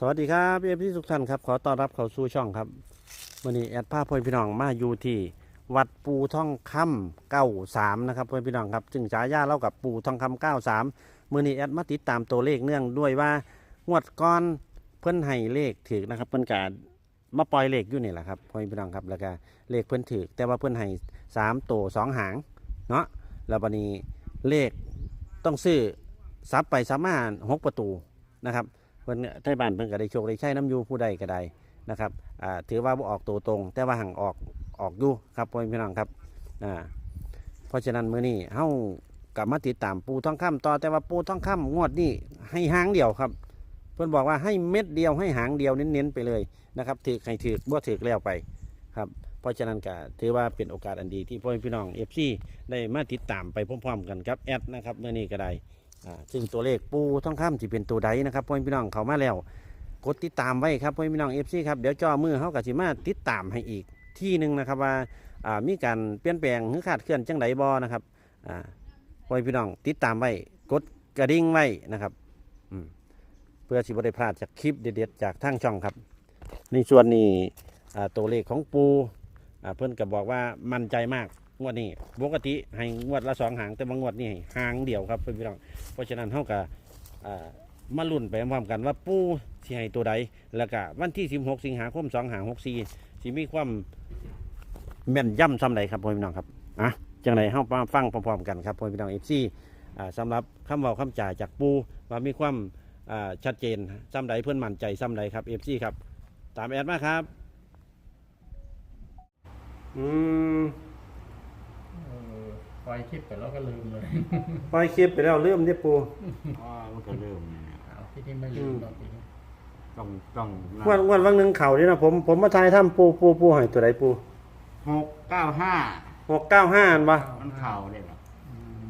สวัสดีครับเอฟซีทุกท่านครับ ขอต้อนรับเข้าสู่ช่องครับวันนี้แอดภาพพ่อพี่น้องมาอยู่ที่วัดปูท่องคำเก้าสามนะครับพ่อพี่น้องครับจึงฉายาเล่ากับปูท่องคำเก้าสามมื่อนี้แอดมาติดตามตัวเลขเนื่องด้วยว่างวดก้อนเพิ่อนให้เลขถือนะครับเพิ่อนกามาปล่อยเลขอยู่นี่แหละครับพ่อพี่น้องครับแล้วก็เลขเพิ่อนถือแต่ว่าเพิ่อนให้สามตัวสองหางเนาะแล้ววันนี้เลขต้องซื้อซับไปซับมาหกประตูนะครับ เพิ่นไทยบ้านเพิ่นก็ได้โชคได้ใช้น้ำอยูผู้ใดก็ได้นะครับอ่าถือว่าบ่ออกตัวตรง แต่ว่าห่างออกออกอยู่ครับพ่อพี่น้องครับอ่าเพราะฉะนั้นมื้อนี้เฮากลับมาติดตามปูทองคำต่อแต่ว่าปูทองคำงวดนี้ให้หางเดียวครับ เพิ่อนบอกว่าให้เม็ดเดียวให้หางเดียวเน้นๆไปเลยนะครับถือให้ถือบ่ถือแล้วไปครับเพราะฉะนั้นก็ถือว่าเป็นโอกาสอันดีที่พ่อพี่น้อง FC ได้มาติดตามไปพร้อมๆกันครับแอดนะครับเมื่อนี้ก็ได้ ซึ่งตัวเลขปูท่องคำที่เป็นตัวใดนะครับพ่อพี่น้องเขามาแล้ว กดติดตามไว้ครับพ่อพี่น้องเอฟซีครับเดี๋ยวจ่อมือเขากับสิมาติดตามให้อีกที่หนึ่งนะครับว่ามีการเปลี่ยนแปลงหรือขาดเคลื่อนจังไดบอนะครับอ่าพ่อพี่น้องติดตามไว้กดกระดิ่งไว้นะครับอืเพื่อสิบได้พลาดจากคลิปเด็ดๆจากทางช่องครับ ในส่วนนี้ตัวเลขของปูเพื่อนก็บอกว่ามั่นใจมาก งวดนี้ปกติให้งวดละสองหางแต่บางงวดนี่ให้หางเดียวครับพี่น้องเพราะฉะนั้นเท่ากับมาลุ้นไปพร้อมกันว่าปูสิให้ตัวใดแล้วก็วันที่ 16 สิงหาคม2หา64สิมีความแม่นย่ำซ้ำใดครับพี่น้องครับอะจังไดเฮามาฟังพร้อมๆกันครับพี่น้อง FC อ่าสำหรับคำเว้าคำจ่าจากปูว่ามีความชัดเจนซ้ำใดเพื่อนมั่นใจซ้ำใดครับ FC ครับ ตามแอดมาครับ อืม ปล่อยคลิปไปแล้วก็ลืมเลย ปล่อยคลิปไปแล้วเริ่มที่ปูอ๋อมันก็เริ่มเนี่ยเอาที่นี่ไม่ลืมหรอกทีนี้ต้องต้องวันวันวันหนึ่งเข่านี่นะผมผมมาทายถ้ำปูปูปูให้ตัวใดปูหกเก้าห้าหกเก้าห้าอันปะมันเข่าได้หรอ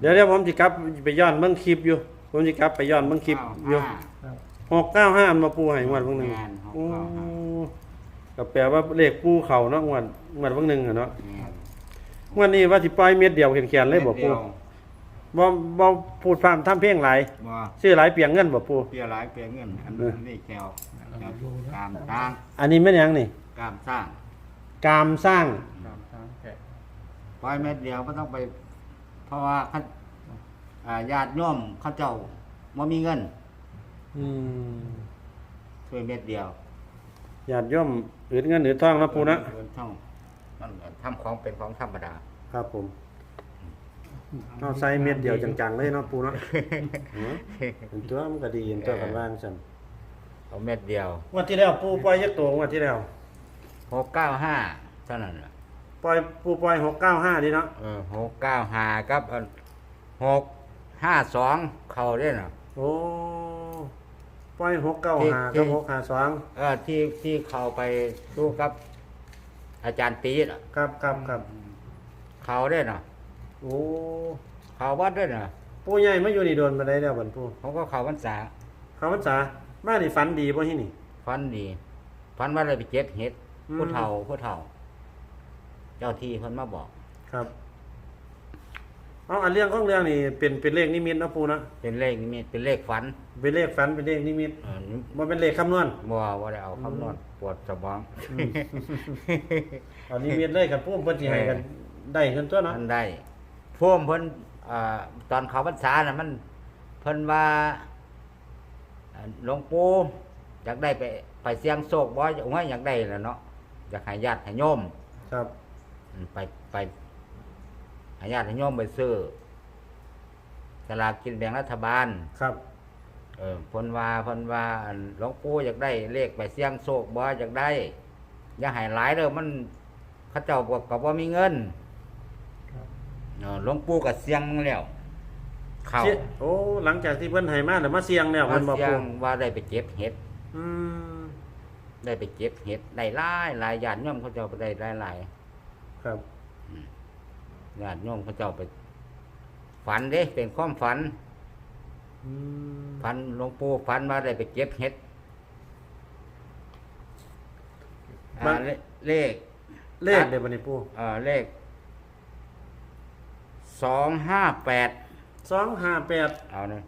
เดี๋ยวเดี๋ยวผมจะกลับไปย้อนเบิ่งคลิปอยู่ ผมจะกลับไปย้อนเบิ่งคลิปอยู่ครับหกเก้าห้าอันมาปูให้งวดวันหนึ่งงานหกโอ้เก้าห้าก็แปลว่าเลขปูเข่าเนาะงวดงวดวันหนึ่งอะเนาะงาน งวดนี้ว่าสิปล่อยเม็ดเดียวแขนๆเลยบ่ปูดีวบ่บ่พูดพร่ำทำเพลงหลายบ่ซื้อหลายเปียงเงินบ่ปูเปียหลายเปียเงิน อันเออนี้แควเราแควดูนะกามสร้างอันนี้แม่นหยังนี่กามสร้างกามสร้างตามทางแกะปล่อยเม็ดเดียวก็ต้องไป เพราะว่าเขาอ่าญาติโยมเขาเจ้าว่ามีเงินอืมช่วยเม็ดเดียวญาติโยมอืดเงินอืดทองนะปูนะเงินช่อง มันก็ทำของเป็นของธรรมดา ครับผมเอาใส่เม็ดเดียวจังๆเลยเนาะปูเนาะหือเห็นตัวมันก็ดีเห็นตัวกันว่างซั่นเอาเม็ดเดียวงวันที่แล้วปูปล่อยยักตัวงวันที่แล้วหกเก้าห้าเท่านั้นแหละปล่อยปูปล่อยหกเก้าห้าดีเนาะเออหกเก้าห้ากับอันหกห้าสองเข้าได้เนาะ โอ้ปล่อยหกเก้าห้าที่ กับหกห้าสองเออที่ที่เข้าไปดูกับ อาจารย์ตีน่ะ ครับครับครับเข้าได้เนาะโอ้เข้าวัดได้เนาะปูใหญ่มาอยู่นี่โดนมาได้แล้วบันปูเขาก็เข้าพรรษาเขาพรรษามานี่ฝันดีป่ะที่นี่ ฟันดีฟันว่าอะไรไปเจ็บเห็ดอืม ผู้เฒ่าผู้เฒ่า เจ้าที่เพิ่นมาบอก ครับ เอาอันเรื่องของเรื่องนี่เป็นเป็นเลขนิมิตเนาะปูเนาะเป็นเลขนิมิตเป็นเลขฝันเป็นเลขฝันเป็นเลขนิมิตเออบ่เป็นเลขคำนวณบ่ว่าได้เอาคำนวณปวดสมอง อันนี้มีเลยกันพุ่มเพิ่นสิให้กัน ได้เงินตัวเนาะมันได้พ่วมเพิ่นอ่าตอนเขาพรรษาน่ะมัน เพิ่นว่าอ่าหลวงปู่อยากได้ไปไปเสี่ยงโชคบ่ว่าอยากได้แหล้วเนาะอยากให้ญาติให้โยมครับ อืมไปไป ให้ญาติให้โยมไปซื้อสลากกินแบ่งรัฐบาล ครับ เออเพิ่นว่าเพิ่นว่าอันหลวงปู่อยากได้เลขไปเสี่ยงโชคบ่อยากได้ อย่าให้หลายเด้อมันเขาเจ้าบอกก็บ่มีเงินครับ เออหลวงปู่ก็เสี่ยงมึงแล้วเข้าเสี่ยโอ้หลังจากที่เพิ่นให้มาแล้วมาเสี่ยงแล้วมาเพิ่นบ่เสี่ยปูงว่าได้ไปเก็บเห็ด อืมได้ไปเก็บเห็ดได้หลายหลายญาติโยมเขาเจ้าไปได้หลายหลายครับ ญาติโยมเขาเจ้าไป ฝันเด้เป็นความฝัน อืมฝันหลวงปู่ฝันว่าได้ไปเก็บเห็ดอ่าเลเลขเลขเดี๋ยวบัดนี้ปูเอ่อเลขสองห้าแปด258เอาเนี่ย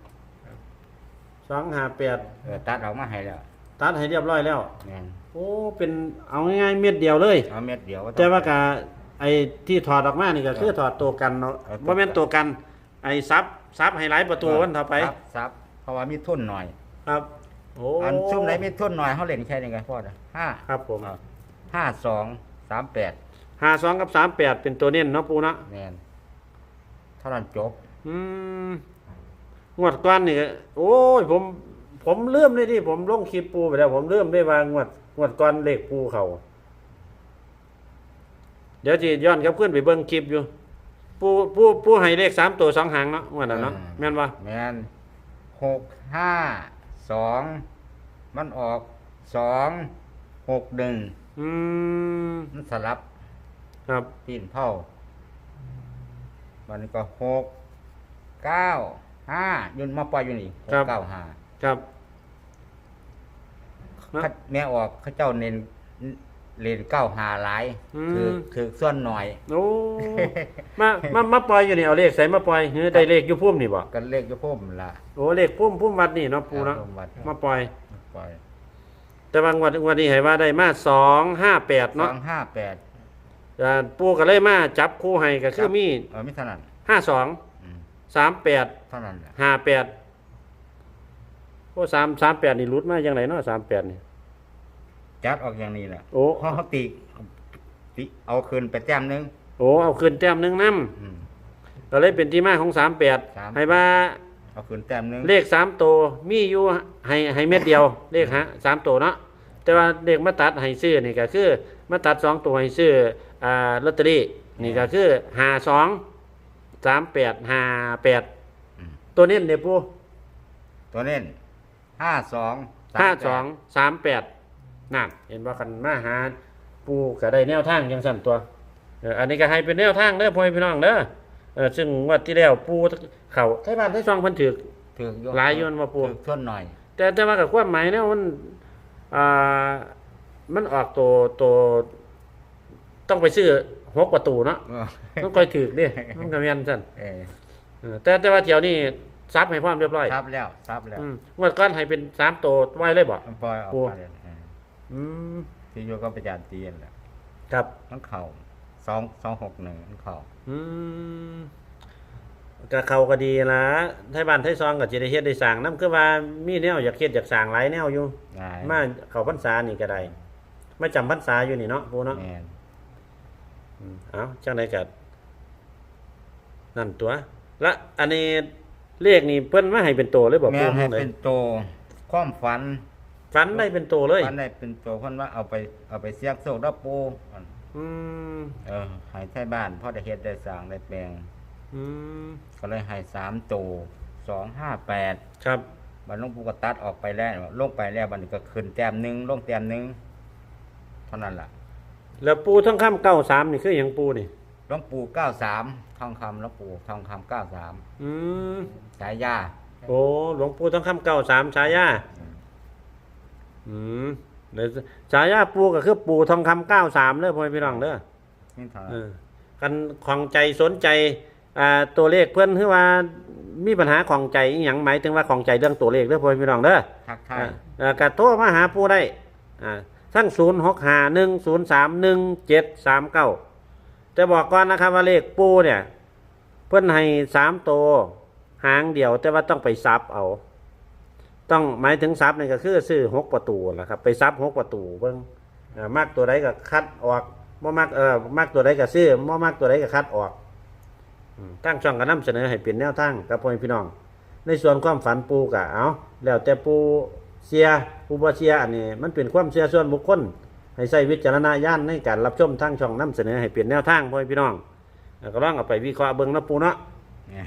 258เออตัดออกมาให้แล้วตัดให้เรียบร้อยแล้ว แม่นโอ้เป็นเอาง่ายๆเม็ดเดียวเลย เอาเม็ดเดียวก็ต้องแต่ว่ากะ ไอ้ที่ถอดออกมานี่ก็คือถอดตัวกันเนาะเอาตัวบ่แม่นตัวกัน ไอ้ซับซับให้หลายประตูวันต่อไปซับซับเพราะว่ามีทุนหน่อย ครับโอ้อันซุ่มไหนมีทุนหน่อยเขาเล่นแค่นี้กันพอดห้าครับผมห้าสองสามแปด52กับ38เป็นตัวเน้นเนาะปูเนาะแม่นเท่านั้นจบอืมงวดก่อนนี่ก็โอ้ยผม ผมเริ่มเลยดิผมลงคลิปปูไปแล้ว ผมเริ่มได้ว่างวดงวดก่อนเลขปูเขาเดี๋ยวจีย้อนครับเพื่อนไปเบิ่งคลิปอยู่ปูปูปูให้เลขสามตัวสองหางเนาะงวดนั้นเนาะแม่นปะแม่นหกห้าสองมันออกสองหกหนึ่งอืมมันสลับครับปีนเผามันก็หกเก้าห้ายืนมาปล่อยอยู่นี่หกเก้าห้าครับครับคัดแม่ออกเขาเจ้าเน้น เล่นเก้าหาหลายอืมคือคือส่วนหน่อย โอ้มามามาปล่อยอยู่นี่เอาเลขใส่มาปล่อยเฮ้ยได้เลขอยู่พุ่มนี่บ่กันเลขจะพุ่มละโอ้เลขพุ่มพุ่มวัดนี่เนาะปูเนาะครับผมวัดมาปล่อย ปล่อยแต่บางวันวันนี้ให้ว่าได้มาสองห้าแปดสเนาะองห้าแปดอ่าปูก็เลยมาจับคู่ให้ก็คือมีเออไม่เท่านั้นห้าสองอืมสามแปดเท่านั้นแหละห้าแปดโอ้สามสามแปดนี่รุดมาอย่างไรเนาะสามแปดนี่ จัดออกอย่างนี้แหละโอ้เขาตีเอาคืนไปแต้มหนึงโอ้เอาคืนแต้มหนึงนั่มก็เลยเป็นที่มาของส38 38 ให้ว่าเอาคืนแต้มหนึงเลขสามตัวมีอยู่ให้ให้เม็ดเดียว เลขฮะสามตัวเนาะแต่ว่าเลขมาตัดให้ซื้อนี่ก็คือมาตัดสองตัวให้ซื้ออ่าลอตเตอรี่นี่ก็คือหาสองสามแป52าแปดตัวเน้นเด้อปูตัวเน้นห้าสองห้าสองสามแปด นั่นเห็นว่ากันมาหาปูก็ได้แนวทางยังสั่นตัวเอออันนี้ก็ให้เป็นแนวทางเด้อพ่อแม่พี่น้องเด้อเออซึ่งงวัดที่แล้วปูเขาไทยบ้านไทยซองเพันถือถือหลายอยนมาปูถือส่วนหน่อย แต่แต่ว่ากับความหมายเนี่ยมันอ่ามันออกตัวตัวต้องไปซื้อหกประตูเนาะเออต้องคอยถือเด้ต้องกำยันสั่นเออเออแต่แต่ว่าเที่ยวนี้ซับให้พร้อมเรียบร้อยซับแล้วซับแล้วอืมงวดก้อนให้เป็นสามตัวไว้เลยบ่มันปล่อยออกปูมาเลยเอออืมที่โยก็ประจานตีนแหละครับ มันเข่าสองสองหกหนึ่งมันเข่าอืมก็เขาก็ดีละไทยบ้านไทยซองก็สิได้เฮ็ดได้สร้างนํคือว่ามีแนวอยากเฮ็ดอยากสร้างหลายแนวอยู่ง่ายมาเข้าพรรษานี่ก็ได้มาจำพรรษาอยู่นี่เนาะปูเนาะ แม่นอืมเอาจังไดก็นั่นตัว และอันนี้เลขนี่เพิ่นมาให้เป็นโตเลยบ่แม่ปูนให้เลยเป็นโตความฝัน ฝันได้เป็นโตเลย ฝันได้เป็นโตคนว่าเอาไปเอาไปเสียกโซกแล้วปูอืมเออให้ใช้บ้านพ่อได้เฮ็ดได้สร้างได้แปลง อืมก็เลยให้สามโตสองห้าแปดครับบันลงปูก็ตัดออกไปแล้วลงไปแล้วบัดนก็ขึ้นแต้มหนึ่งลงแต้มหนึ่งเท่านั้นล่ะแล้วปูท่องคำเก้าสามนี่คือหยังปูนี่ หลวงปู่เก้าสามทองคำหลวงปู่ทองคำเก้าสามอืมสายยาโอ้หลวงปู่ท่องคำเก้าสามฉายาอืม เดี๋ยวฉายาปูก็คือปูทองคำเก้าสามเด้อพ่อแม่พี่น้องเด้อนี่เท่าเอนั้นอกันของใจสนใจอ่าตัวเลขเพื่อนคือว่ามีปัญหาของใจอหย่างหมายถึงว่าของใจเรื่องตัวเลขเด้อพ่อแม่พี่น้องเด้อ ทักทายอ่าอ่ากระโทรมาหาปูได้อ่าทั้งศูนย์หกหาหนึ่งศูนย์สามหนึ่งเจ็ดสามเก้าแต่บอกก่อนนะครับว่าเลขปูเนี่ย เพื่อนให้สามตัวหางเดียว แต่ว่าต้องไปซับเอา ต้องหมายถึงซับนี่ก็คือซื้อหกประตูนะครับ ไปซับหกประตูเบิ่งอ่ามากตัวใดก็คัดออกบ่มากเออมากตัวใดก็ซื้อบ่มากตัวใดก็คัดออกอืมตั้งช่องก็นำเสนอให้เป็นแนวทางกับพ่อแม่พี่น้อง ในส่วนความฝันปูกะเอาแล้วแต่ปูเสียปูบ่เสียอันนี้ มันเป็นความเชื่อส่วนบุคคล ให้ใช้วิจารณญาณในการรับชมทางช่องนำเสนอให้เป็นแนวทางพ่อแม่พี่น้องแล้วก็ลองเอาไปวิเคราะห์เบิ่งเนาะปูเนาะเนี่ย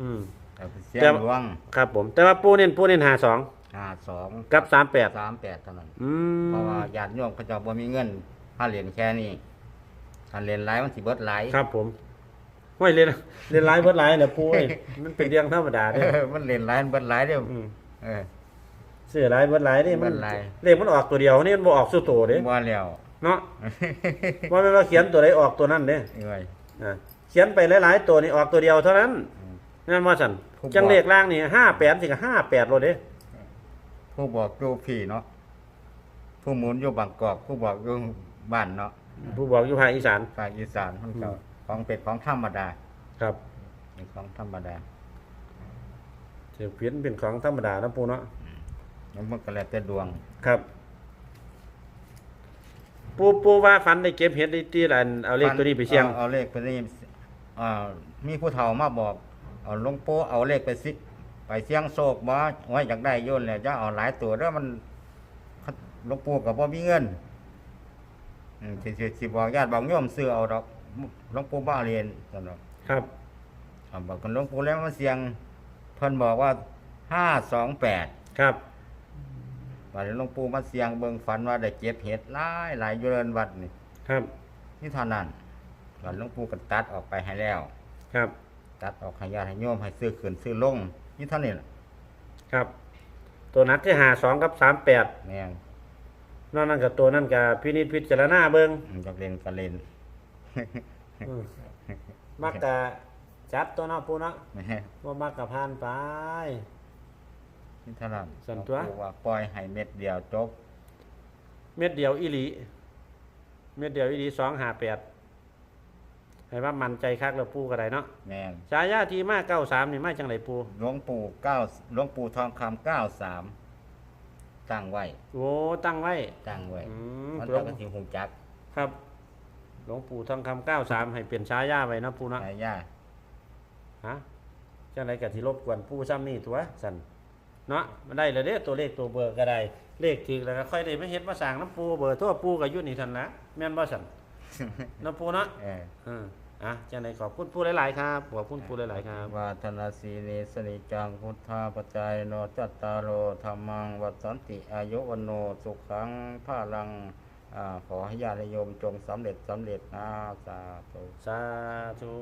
อืม เอาไปเสียแต่งหลวงครับผม แต่ว่าปูเน้นปูเน้นหาสองห้าสองกับสามแปดสามแปดเท่านั้นอืมเพราะว่าญาติโยมเขาเจะบ่มีเงินถ้าเหรียญแค่นี้ถ้าเหรียญหลายมันสิเบิดหลายครับผมห้ยเรียนเรียนไลฟ์เบิดไลฟ์เนี่ยปูเอ้ยมันเป็นเรื่องธรรมดาเด้อเออมันเหรียญหลายมันเบิดหลายเด้ออืมเออซื้อไลฟ์เบิดไลฟ์นี่มันเบิดหลายเลขมันออกตัวเดียวนี่มันบ่ออกสู้ตัวเด้ว่าแล้วเนาะว่าแม่นว่าเขียนตัวใดออกตัวนั้นเด้เอ้ยอ่าเขียนไปหลายๆตัวนี่ออกตัวเดียวเท่านั้นอืม นั่นว่าสันผมบอก จังเลขล่างนี่ห้าแปดสิกับห้าแปดโลดเด้ผู้บอกดูพี่เนาะผู้หมุนอยู่บางกอกผู้บอกอยู่บ้านเนาะผู้บอกอยู่ภาคอีสาน ภาคอีสานมันก็อืม ของเป็ดของธรรมดาครับ เป็นของธรรมดาเสียเพี้ยนเป็นของธรรมดานะปูเนาะแล้วมันก็แล้วแต่ดวงครับ ปูปูว่าฟันได้เก็บเห็ดได้ตีอันเอาเลขตัวนี้ไปเสี่ยง อาเอาเลขไปนี่อ่ามีผู้เฒ่ามาบอก เอาหลวงปู่เอาเลขไปสิไปเสี่ยงโศกบ่ไว้อยากได้โยนแล้วจะเอาหลายตัวเด้อมันหลวงปู่ก็บ่มีเงินอืมสิสิสิบอกญาติบอกโยมซื้อเอาดอกหลวงปู่บ่เรียนซั่นดอกครับเอาบอกกันหลวงปู่แล้วมาเสี่ยงเพิ่นบอกว่า528ครับบัดนี้หลวงปู่มาเสี่ยงเบิ่งฝันว่าได้เก็บเห็ดหลายหลายอยู่เรือนวัดนี่ครับนี่เท่านั้นบัดหลวงปู่ก็ตัดออกไปให้แล้ว ครับ ตัดออกให้ญาติให้โยมให้ซื้อขึ้นซื้อลงนี่เท่านี้ล่ะครับ ตัวนัดที่หาสองกับสามแปดแม่งนอกนั้นกับตัวนั้นกับพินิจพิจารณาเบิ้งมันจะเล่นก็เล่นมักกะจัดตัวเนาะปูเนาะแม่ว่ามักกะพานไป นี่เท่านั้นส่วนตัวหลงปู่ว่าปล่อยให้เม็ดเดียวจบเม็ดเดียวอีหลี เม็ดเดียวอีหลีสองหาแปด ให้ว่ามันใจคักแล้วปูก็ได้เนาะแม่งฉายาทีมาเก้าสามนี่มาจังไรปูหลวงปู่เก้าหลวงปู่ทองคำเก้าสามตั้งไว้ โอ้ตั้งไว้ ตั้งไว้ อืมมันหลวจะงกระสิหูจักครับ หลวงปู่ทองคำเก้าสามให้เปลี่ยนฉายาไว้เนาะปูเนาะ นายย่าฮะจังไรกะที่รบกวนปูซ้ำนี่ตัวสันเนาะมันได้เลยเด้อตัวเลขตัวเบอร์ก็ได้ เลขถึกแล้วก็ค่อยได้ไม่เห็นมาสั่งน้ำปูเบอร์ทั่วปูกับยุ่นี่ทันละแม่นบ่สัน น้ำปูเนาะเออ อืม อะจังไรขอบคุณปูหลายๆครับขอบคุณปูหลายๆครับวาทนาสีเลสนิจังพุทธาปจายโนจัตตารโอธรรมังวัฏสันติอายุวันโนสุขังพาลังอ่าขอให้ญาติโยมจงสำเร็จสำเร็จนะสาธุสาธุ